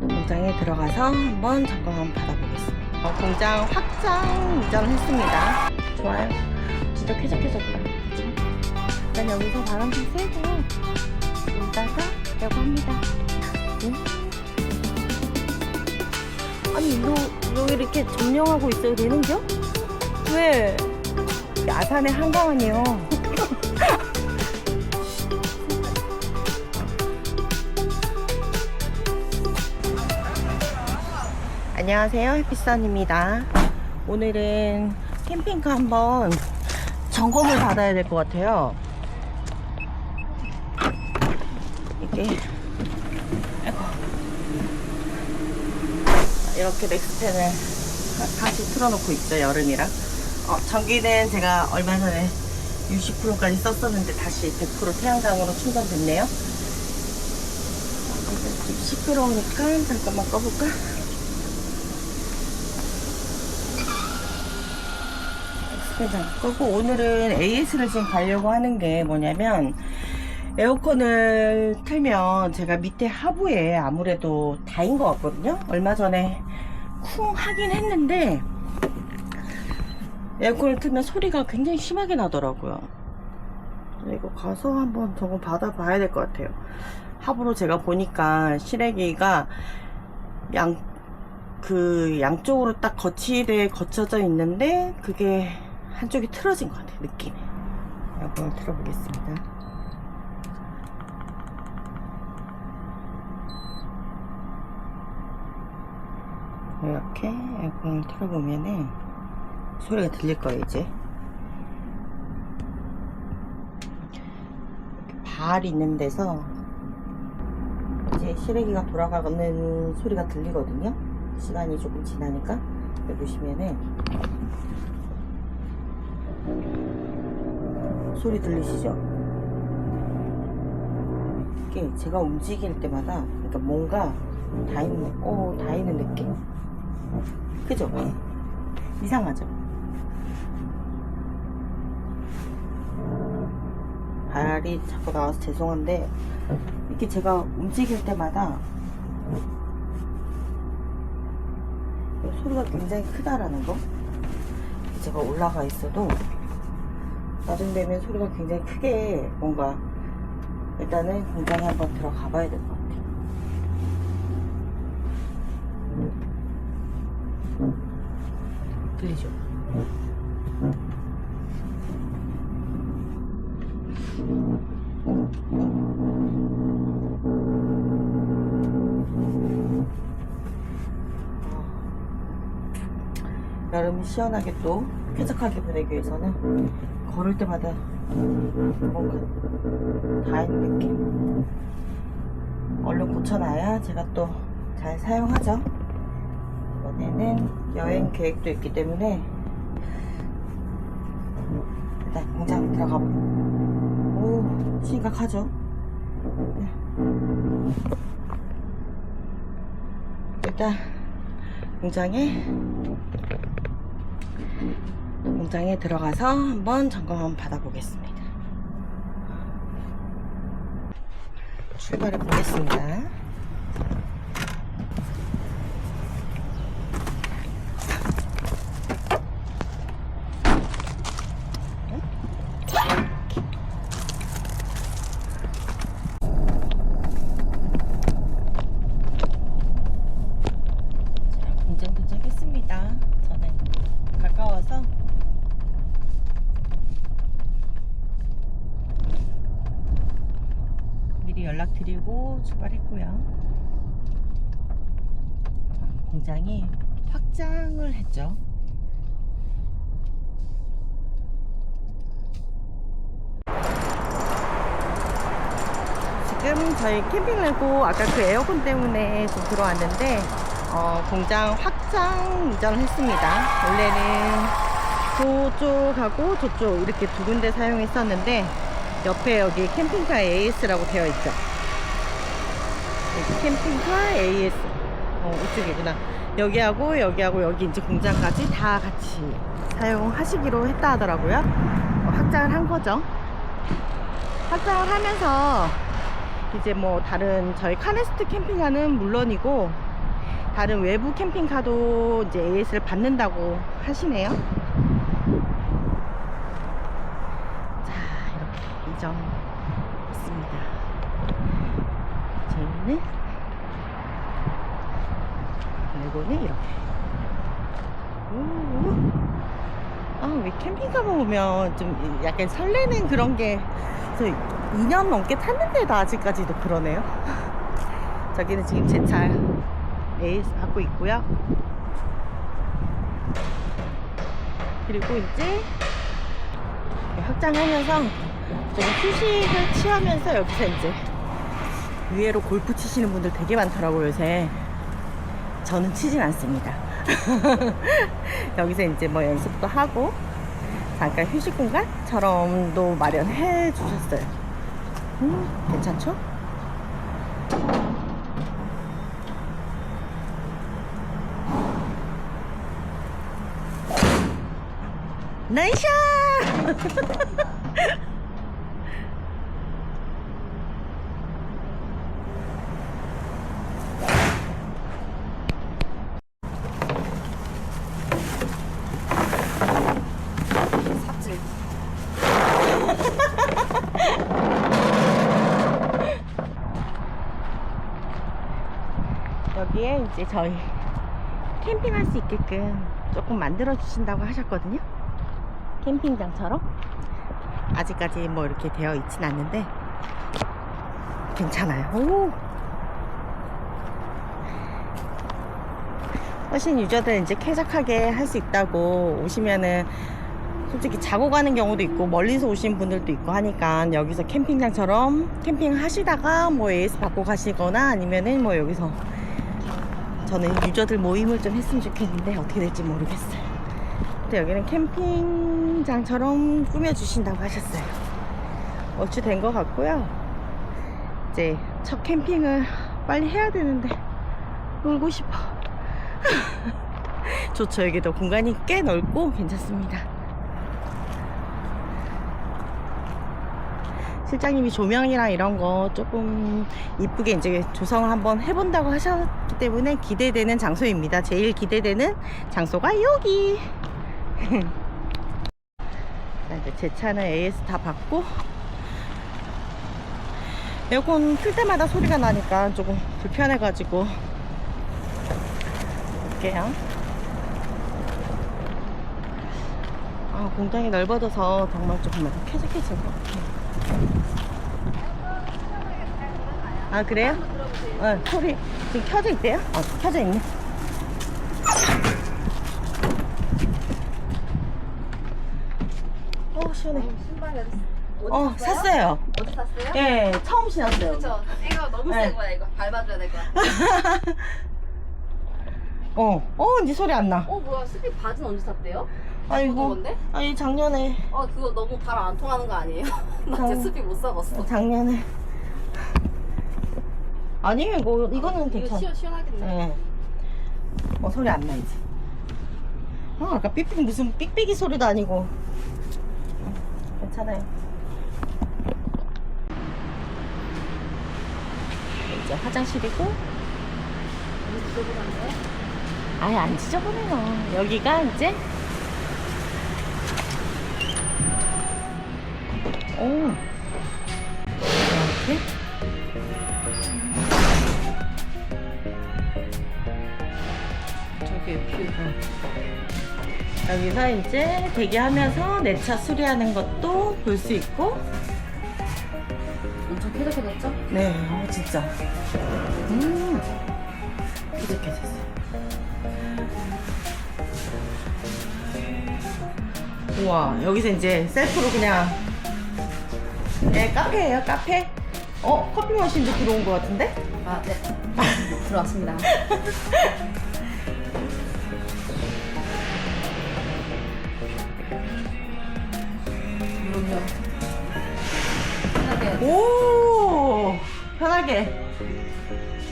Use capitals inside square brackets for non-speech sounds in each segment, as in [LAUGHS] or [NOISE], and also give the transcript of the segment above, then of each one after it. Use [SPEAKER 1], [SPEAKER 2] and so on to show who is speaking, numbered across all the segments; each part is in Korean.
[SPEAKER 1] 공장에 들어가서 한번 점검 받아보겠습니다. 어, 공장 확장 이전을 했습니다. 좋아요. 진짜 쾌적해졌다. 일단 여기서 바람 좀 쐬고 놀다가 가려고 합니다. 음. 아니 너, 너 이렇게 점령하고 있어도 되는겨? 왜? 야산의 한가운이요. 안녕하세요. 햇빛선입니다. 오늘은 캠핑카 한번 점검을 받아야 될 것 같아요. 이게. 이렇게 넥스펜을 하- 다시 틀어놓고 있죠 여름이라. 어, 전기는 제가 얼마 전에 60%까지 썼었는데 다시 100% 태양광으로 충전됐네요. 어, 근데 좀 시끄러우니까 잠깐만 꺼볼까? 엑스펜 끄고 오늘은 AS를 지금 가려고 하는 게 뭐냐면 에어컨을 틀면 제가 밑에 하부에 아무래도 다인 것 같거든요. 얼마 전에 쿵 하긴 했는데 에어컨을 틀면 소리가 굉장히 심하게 나더라고요. 그래서 이거 가서 한번 저거 받아봐야 될 것 같아요. 하부로 제가 보니까 실외기가 양, 그 양쪽으로 딱 거치대 거쳐져 있는데 그게 한쪽이 틀어진 것 같아요. 느낌이. 에어컨을 틀어보겠습니다. 이렇게 에어컨을 틀어보면은 소리가 들릴 거예요 이제 발 있는 데서 이제 실외기가 돌아가는 소리가 들리거든요 시간이 조금 지나니까 보시면은 소리 들리시죠? 이게 제가 움직일 때마다 그러니까 뭔가 다 있는, 어, 다 있는 느낌? 그죠? 이상하죠? 발이 자꾸 나와서 죄송한데 이렇게 제가 움직일 때마다 소리가 굉장히 크다라는 거 제가 올라가 있어도 나중 되면 소리가 굉장히 크게 뭔가 일단은 공장에 한번 들어가 봐야 될 것 같아요 들리죠? 시원하게 또 쾌적하게 보내기 위해서는 걸을 때마다 뭔가 다 있는 느낌? 얼른 고쳐놔야 제가 또 잘 사용하죠. 이번에는 여행 계획도 있기 때문에 일단 공장 들어가 보오 심각하죠. 네. 일단 공장에 공장에 들어가서 한번 점검 한번 받아보겠습니다. 출발해 보겠습니다 자, 공장 도착했습니다. 저는 가까워서 미리 출발했고요. 공장이 확장을 했죠. 지금 저희 캠핑 레고 아까 그 에어컨 때문에 좀 들어왔는데 어, 공장 확장 이전을 했습니다. 원래는 저쪽하고 저쪽 이렇게 두 군데 사용했었는데 옆에 여기 캠핑카 AS라고 되어 있죠. 캠핑카 AS. 어, 이쪽이구나. 여기하고 여기하고 여기 이제 공장까지 다 같이 사용하시기로 했다 하더라고요. 어, 확장을 한 거죠. 확장을 하면서 이제 뭐 다른 저희 카네스트 캠핑카는 물론이고 다른 외부 캠핑카도 이제 AS를 받는다고 하시네요. 자, 이렇게 이정했습니다. 저희는 이거는 이렇게. 오. 아, 왜 캠핑카 보면 좀 약간 설레는 그런 게, 저 2년 넘게 탔는데도 아직까지도 그러네요. [LAUGHS] 저기는 지금 제차 AS 받고 있고요. 그리고 이제 확장하면서 좀 휴식을 취하면서 여기서 이제 위에로 골프 치시는 분들 되게 많더라고요, 요새. 저는 치진 않습니다. [LAUGHS] 여기서 이제 뭐 연습도 하고 잠깐 휴식 공간처럼도 마련해 주셨어요. 음, 괜찮죠? 나이샤! [LAUGHS]
[SPEAKER 2] 삽질.
[SPEAKER 1] 여기에 이제 저희 캠핑할 수 있게끔 조금 만들어 주신다고 하셨거든요. 캠핑장처럼. 아직까지 뭐 이렇게 되어 있진 않는데 괜찮아요. 오. 훨씬 유저들 이제 쾌적하게 할 수 있다고 오시면은 솔직히 자고 가는 경우도 있고 멀리서 오신 분들도 있고 하니까 여기서 캠핑장처럼 캠핑 하시다가 뭐 AS 받고 가시거나 아니면은 뭐 여기서 저는 유저들 모임을 좀 했으면 좋겠는데 어떻게 될지 모르겠어요. 근데 여기는 캠핑장처럼 꾸며주신다고 하셨어요. 얼추 된것 같고요. 이제 첫 캠핑을 빨리 해야 되는데 놀고 싶어. [LAUGHS] 좋죠. 여기도 공간이 꽤 넓고 괜찮습니다. 실장님이 조명이랑 이런 거 조금 이쁘게 이제 조성을 한번 해본다고 하셨기 때문에 기대되는 장소입니다. 제일 기대되는 장소가 여기. [LAUGHS] 자, 이제 제 차는 AS 다 받고 에어컨 틀 때마다 소리가 나니까 조금 불편해가지고 볼게요. 아, 공장이 넓어져서 정말 조금 더 쾌적해진 것 같아요. 아 그래요? 어, 소리 지금 켜져 있대요? 어, 켜져 있네. 어 시원해.
[SPEAKER 2] 신발 어디
[SPEAKER 1] 어 샀어요.
[SPEAKER 2] 어디 샀어요?
[SPEAKER 1] 예, 처음 신었어요.
[SPEAKER 2] 그쵸. 이거 너무
[SPEAKER 1] 네.
[SPEAKER 2] 센 거야 이거. 밟아줘야 될 거야. [LAUGHS]
[SPEAKER 1] 어, 어 이제 소리 안 나.
[SPEAKER 2] 어 뭐야 스픽 바지는 언제 샀대요?
[SPEAKER 1] 아이고,
[SPEAKER 2] 건데?
[SPEAKER 1] 아니 작년에,
[SPEAKER 2] 어 그거 너무 바람 안 통하는 거 아니에요? [LAUGHS] 나
[SPEAKER 1] 장-
[SPEAKER 2] 진짜 스픽 못 사봤어.
[SPEAKER 1] 작년에. 아니에요, 이거 이거는
[SPEAKER 2] 이거
[SPEAKER 1] 괜찮아.
[SPEAKER 2] 시원 시원하겠네.
[SPEAKER 1] 예. 어 소리 안나 이제. 어 아까 삑삑 무슨 삑삑이 소리도 아니고. 괜찮아요. 이제 화장실이고. 아예 안 지저분해요. 여기가 이제. 오. 이렇게.
[SPEAKER 2] 저기 뷰.
[SPEAKER 1] 여기서 이제 대기하면서 내 차 수리하는 것도 볼 수 있고
[SPEAKER 2] 엄청 쾌적해졌죠?
[SPEAKER 1] 네 어, 진짜 음 쾌적해졌어요 우와 여기서 이제 셀프로 그냥 네 카페예요 카페 어 커피 머신도 들어온 것 같은데
[SPEAKER 2] 아 네. 들어왔습니다. [LAUGHS] 편하게
[SPEAKER 1] 오 편하게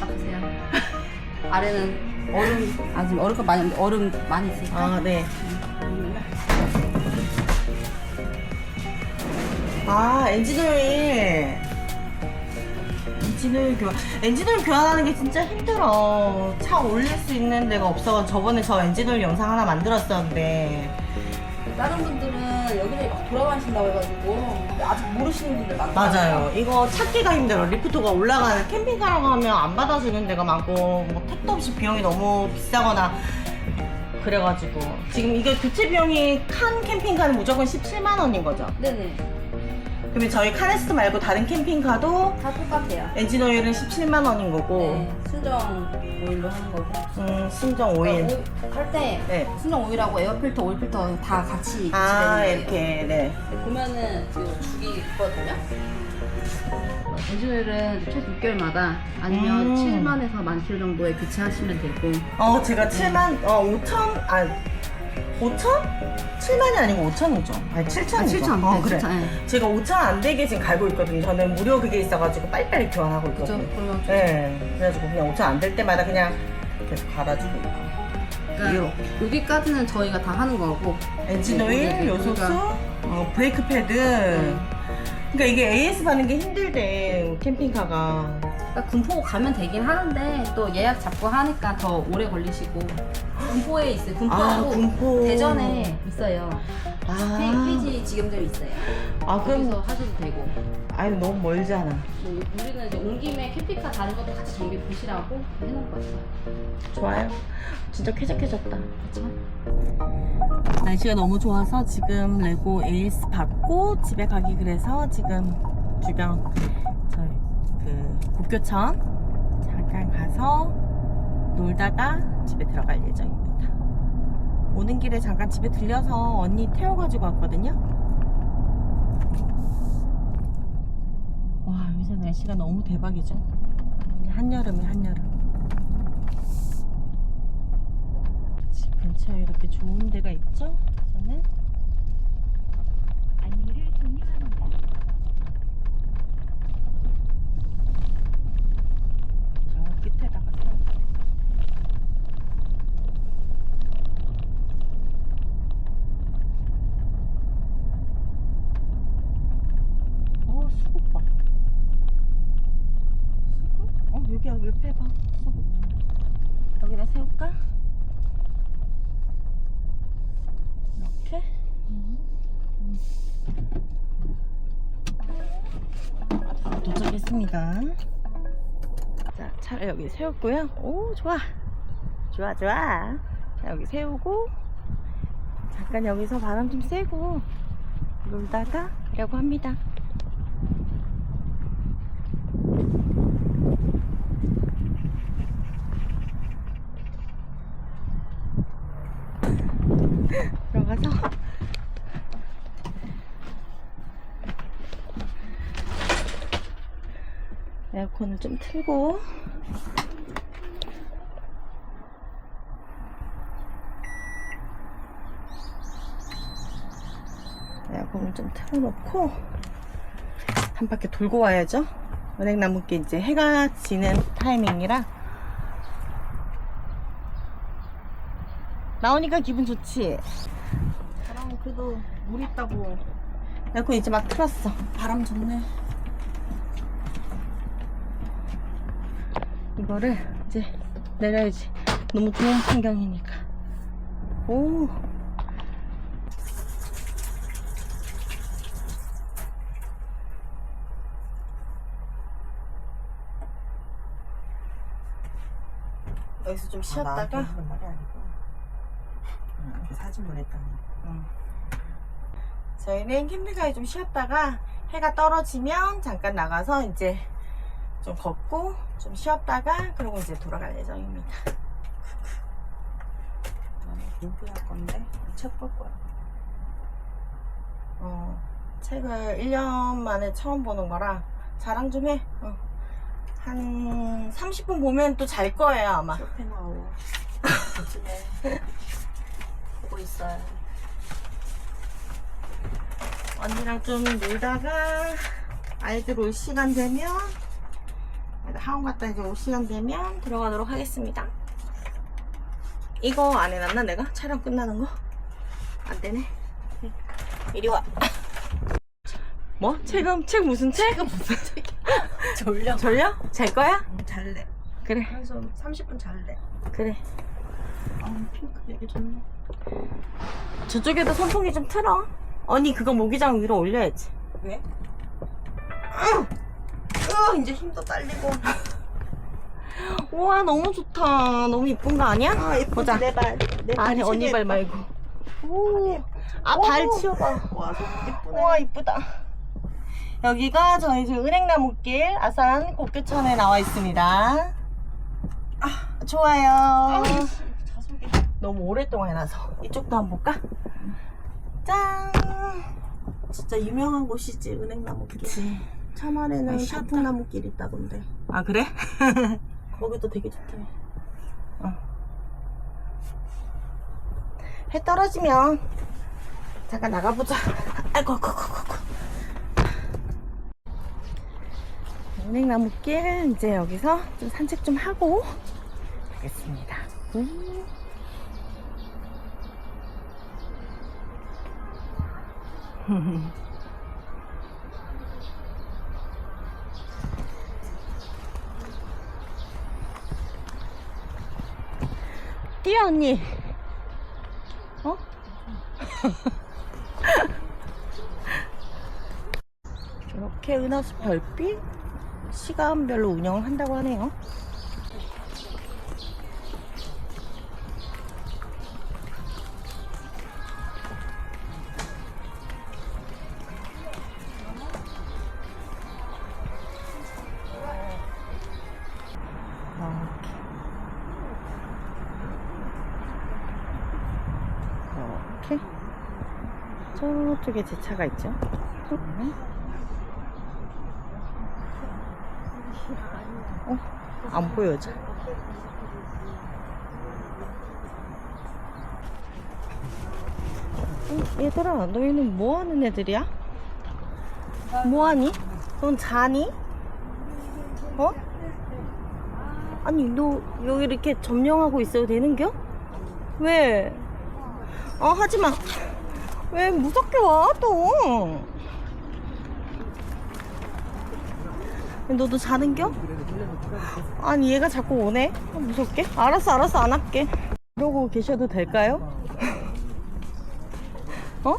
[SPEAKER 2] 닦으세요. 아래는 얼음 아 지금 얼음 많이 얼음 많이 있으니까.
[SPEAKER 1] 아 네 아 엔진 오일 엔진오일 교환. 엔진오일 교환하는 게 진짜 힘들어. 차 올릴 수 있는 데가 없어. 저번에 저 엔진오일 영상 하나 만들었었는데.
[SPEAKER 2] 다른 분들은 여기를 막 돌아다니신다고 해가지고 아직 모르시는 분들 많아요.
[SPEAKER 1] 맞아요. 이거 찾기가 힘들어. 리프트가 올라가는 캠핑카라고 하면 안 받아주는 데가 많고, 뭐 택도 없이 비용이 너무 비싸거나, 그래가지고. 지금 이게 교체 비용이 칸 캠핑카는 무조건 17만 원인 거죠.
[SPEAKER 2] 네네.
[SPEAKER 1] 그러면 저희 카네스트 말고 다른 캠핑카도
[SPEAKER 2] 다 똑같아요.
[SPEAKER 1] 엔진 오일은 17만 원인 거고,
[SPEAKER 2] 네. 순정 오일로 하는 거고.
[SPEAKER 1] 음, 순정 오일.
[SPEAKER 2] 할때
[SPEAKER 1] 네.
[SPEAKER 2] 순정 오일하고 에어필터, 오일필터 다 같이
[SPEAKER 1] 아,
[SPEAKER 2] 교체되는 거예요.
[SPEAKER 1] 이렇게, 네.
[SPEAKER 2] 보면은 그 주기 있거든요. 엔진오일은 최소 6개월마다 아니면
[SPEAKER 1] 음.
[SPEAKER 2] 7만에서 1만 킬로 정도에 교체하시면 되고
[SPEAKER 1] 어, 제가 7만, 어, 5천, 아, 5천? 7만이 아니고 5천이죠. 아니, 7천이죠.
[SPEAKER 2] 아, 7천.
[SPEAKER 1] 어,
[SPEAKER 2] 네,
[SPEAKER 1] 그래.
[SPEAKER 2] 7천. 네.
[SPEAKER 1] 제가 5천 안 되게 지금 갈고 있거든요. 저는 무료 그게 있어가지고 빨리빨리 교환하고
[SPEAKER 2] 그죠?
[SPEAKER 1] 있거든요.
[SPEAKER 2] 그러면 좀
[SPEAKER 1] 네. 그래가지고 그냥 5천 안 될 때마다 그냥 계속 갈아주고 있고.
[SPEAKER 2] 그러니까 여기까지는 저희가 다 하는 거고
[SPEAKER 1] 엔진
[SPEAKER 2] 네,
[SPEAKER 1] 오일,
[SPEAKER 2] 네, 네,
[SPEAKER 1] 요소수,
[SPEAKER 2] 그러니까-
[SPEAKER 1] 어, 브레이크 패드. 그러니까 이게 AS 받는 게 힘들대, 캠핑카가.
[SPEAKER 2] 그러니까 군포 가면 되긴 하는데 또 예약 잡고 하니까 더 오래 걸리시고 군포에 있어요.
[SPEAKER 1] 아,
[SPEAKER 2] 군포하고
[SPEAKER 1] 군포.
[SPEAKER 2] 대전에 있어요.
[SPEAKER 1] 아,
[SPEAKER 2] 페이지 지점들이 있어요.
[SPEAKER 1] 아, 그럼,
[SPEAKER 2] 거기서 하셔도 되고
[SPEAKER 1] 아니, 너무 멀잖아.
[SPEAKER 2] 뭐 우리는 이제 온 김에 캠핑카 다른 것도 같이 정비 보시라고 해놓은 거죠.
[SPEAKER 1] 좋아요. 진짜 쾌적해졌다.
[SPEAKER 2] 그렇죠?
[SPEAKER 1] 날씨가 너무 좋아서 지금 레고 AS 받고 집에 가기 그래서 지금 주변 저희 그 국교천 잠깐 가서 놀다가 집에 들어갈 예정입니다. 오는 길에 잠깐 집에 들려서 언니 태워가지고 왔거든요. 와 요새 날씨가 너무 대박이죠. 한여름이 한여름. 집 근처에 이렇게 좋은 데가 있죠? 저는
[SPEAKER 3] 안내를 종료합니다.
[SPEAKER 1] 저 끝에다가 세워. 어, 수국 봐. 수국? 어, 여기 옆에 봐. 수국. 여기다 세울까? 이렇게? 아, 도착했습니다. 자, 차를 여기 세웠고요. 오, 좋아. 좋아, 좋아. 자, 여기 세우고, 잠깐 여기서 바람 좀 쐬고, 놀다가 가려고 합니다. 들어가서 에어컨을 좀 틀고. 에어컨을 좀 틀어놓고 한 바퀴 돌고 와야죠. 은행나무께 이제 해가 지는 타이밍이라. 나오니까 기분 좋지? 바람 그래도 물 있다고. 에어컨 이제 막 틀었어. 바람 좋네 이거를 이제 내려야지. 너무 좋은 풍경이니까. 오. 여기서 좀 쉬었다가
[SPEAKER 4] 그런 말이 아니고 응, 사진 보냈다니
[SPEAKER 1] 저희는 캠핑카에 좀 쉬었다가 해가 떨어지면 잠깐 나가서 이제 좀 걷고 좀 쉬었다가 그리고 이제 돌아갈 예정입니다.
[SPEAKER 4] 공부할 건데 책 볼 거야
[SPEAKER 1] 어, 책을 1년 만에 처음 보는 거라 자랑 좀 해. 어. 한 30분 보면 또 잘 거예요, 아마.
[SPEAKER 4] 쇼펜하우 요즘에 [LAUGHS] 보고 있어요
[SPEAKER 1] 언니랑 좀 놀다가 아이들 올 시간 되면 학원 갔다 이제 올 시간 되면 들어가도록 하겠습니다. 이거 안 해놨나 내가? 촬영 끝나는 거? 안 되네. 이리 와. 뭐? 책은 책 무슨 책? 무슨 책? [LAUGHS]
[SPEAKER 4] 졸려.
[SPEAKER 1] 졸려? 잘 거야?
[SPEAKER 4] 응, 잘래.
[SPEAKER 1] 그래
[SPEAKER 4] 한숨 30분 잘래.
[SPEAKER 1] 그래
[SPEAKER 4] 아 핑크 되게 좋네.
[SPEAKER 1] 저쪽에도 선풍기 좀 틀어 언니 그거 모기장 위로 올려야지
[SPEAKER 4] 왜? 으, 으, 이제 힘도 딸리고. [LAUGHS]
[SPEAKER 1] 우와 너무 좋다 너무 이쁜 거 아니야?
[SPEAKER 4] 아 예쁘지
[SPEAKER 1] 보자.
[SPEAKER 4] 내 발. 내
[SPEAKER 1] 아니 언니 발
[SPEAKER 4] 예뻐.
[SPEAKER 1] 말고
[SPEAKER 4] 오.
[SPEAKER 1] 아 발
[SPEAKER 4] 오.
[SPEAKER 1] 치워봐
[SPEAKER 4] 와 예쁘네.
[SPEAKER 1] 우와 이쁘다 여기가 저희 집 은행나무길 아산 곡교천에 나와 있습니다 아 좋아요
[SPEAKER 4] 자석이.
[SPEAKER 1] 너무 오랫동안 해놔서 이쪽도 한번 볼까? 짠
[SPEAKER 4] 진짜 유명한 곳이지 은행나무길.
[SPEAKER 1] 그치
[SPEAKER 4] 참안에는
[SPEAKER 1] 아, 시원하다.
[SPEAKER 4] 샤프나무길 있다던데.
[SPEAKER 1] 아 그래? [LAUGHS]
[SPEAKER 4] 거기도 되게 좋대.
[SPEAKER 1] 해 떨어지면 잠깐 나가보자 아이고 아이고 아이고 아이고 은행나무길 이제 여기서 좀 산책 좀 하고 가겠습니다 음. [LAUGHS] 뛰어 언니 어? [LAUGHS] 이렇게 은하수 별빛 시간별로 운영을 한다고 하네요. 저쪽에 제 차가 있죠. 어? 안 보여져. 어, 얘들아, 너희는 뭐 하는 애들이야? 뭐 하니? 넌 자니? 어? 아니, 너 여기 이렇게 점령하고 있어도 되는겨? 왜? 어, 하지 마. 왜 무섭게 와, 또? 너도 자는겨? 아니, 얘가 자꾸 오네? 아, 무섭게? 알았어, 알았어, 안 할게. 이러고 계셔도 될까요? [LAUGHS] 어?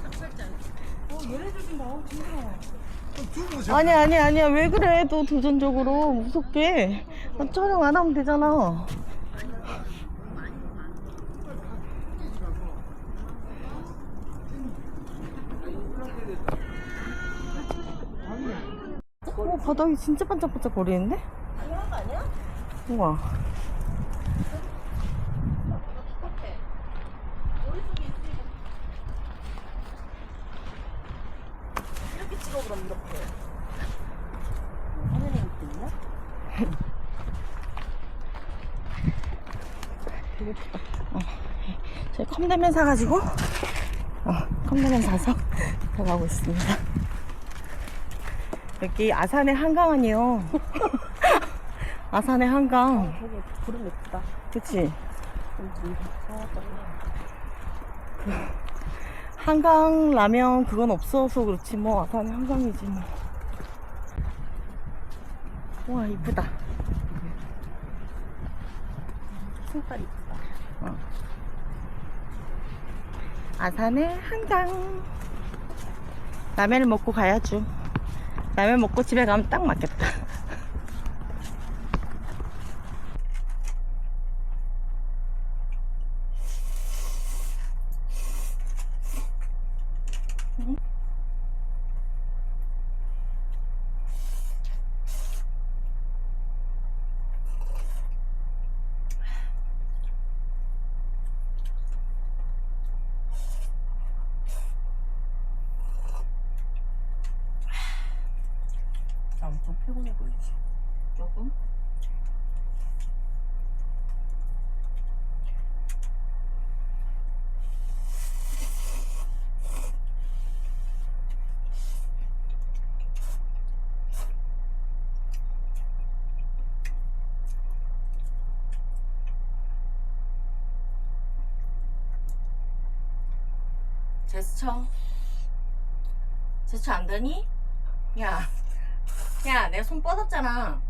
[SPEAKER 1] 아니, 아니, 아니야. 왜 그래, 또 도전적으로. 무섭게. 아, 촬영 안 하면 되잖아. 어, 바닥이 진짜 반짝반짝 거리는데?
[SPEAKER 4] 당연한 거 아니야?
[SPEAKER 1] 우와.
[SPEAKER 4] 이렇게 찍어 그럼 이렇게. 화면에 이렇게 있나?
[SPEAKER 1] 저희 컵라면 사가지고, 어, 컵라면 사서 [LAUGHS] 가고 있습니다. 여기 아산의 한강 아니에요. [LAUGHS] 아산의 한강.
[SPEAKER 4] 저기 구름 예쁘다.
[SPEAKER 1] 그치?
[SPEAKER 4] 좀 사왔다.
[SPEAKER 1] 한강 라면 그건 없어서 그렇지 뭐 아산의 한강이지 뭐. 와 이쁘다.
[SPEAKER 4] 색깔 이쁘다.
[SPEAKER 1] 아산의 한강. 라면을 먹고 가야죠. 라면 먹고 집에 가면 딱 맞겠다.
[SPEAKER 4] 나 피곤해 보이지.
[SPEAKER 1] 조금. 제스처. 제스처 안 되니? 야. 야, 내가 손 뻗었잖아.